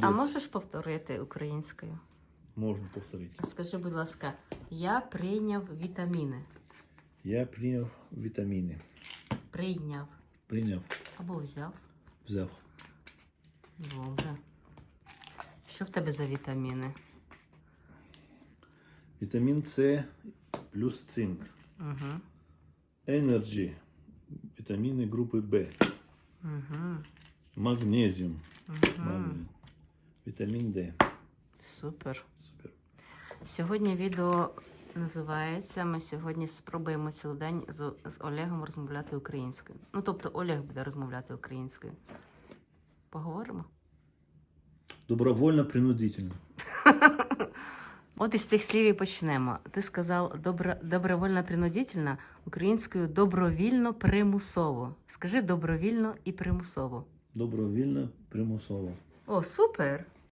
А можеш повторити українською? Можна повторити. Скажи, будь ласка, я прийняв вітаміни. Я прийняв вітаміни. Прийняв Прийняв, або взяв. взяв. Добре. Що в тебе за вітаміни? Вітамін С плюс цинк. Угу. Energy. Вітаміни групи Б. Угу. Магнезіум. Угу. Магній. Вітамін Д. Супер. Супер. Сьогодні відео називається. Ми сьогодні спробуємо цілий день з, з Олегом розмовляти українською. Ну, тобто Олег буде розмовляти українською. Поговоримо? Добровольно принудительно. От із цих слів і почнемо. Ти сказав добро, добровольно принудительно, українською добровільно примусово. Скажи добровільно і примусово. Добровільно примусово. О, супер!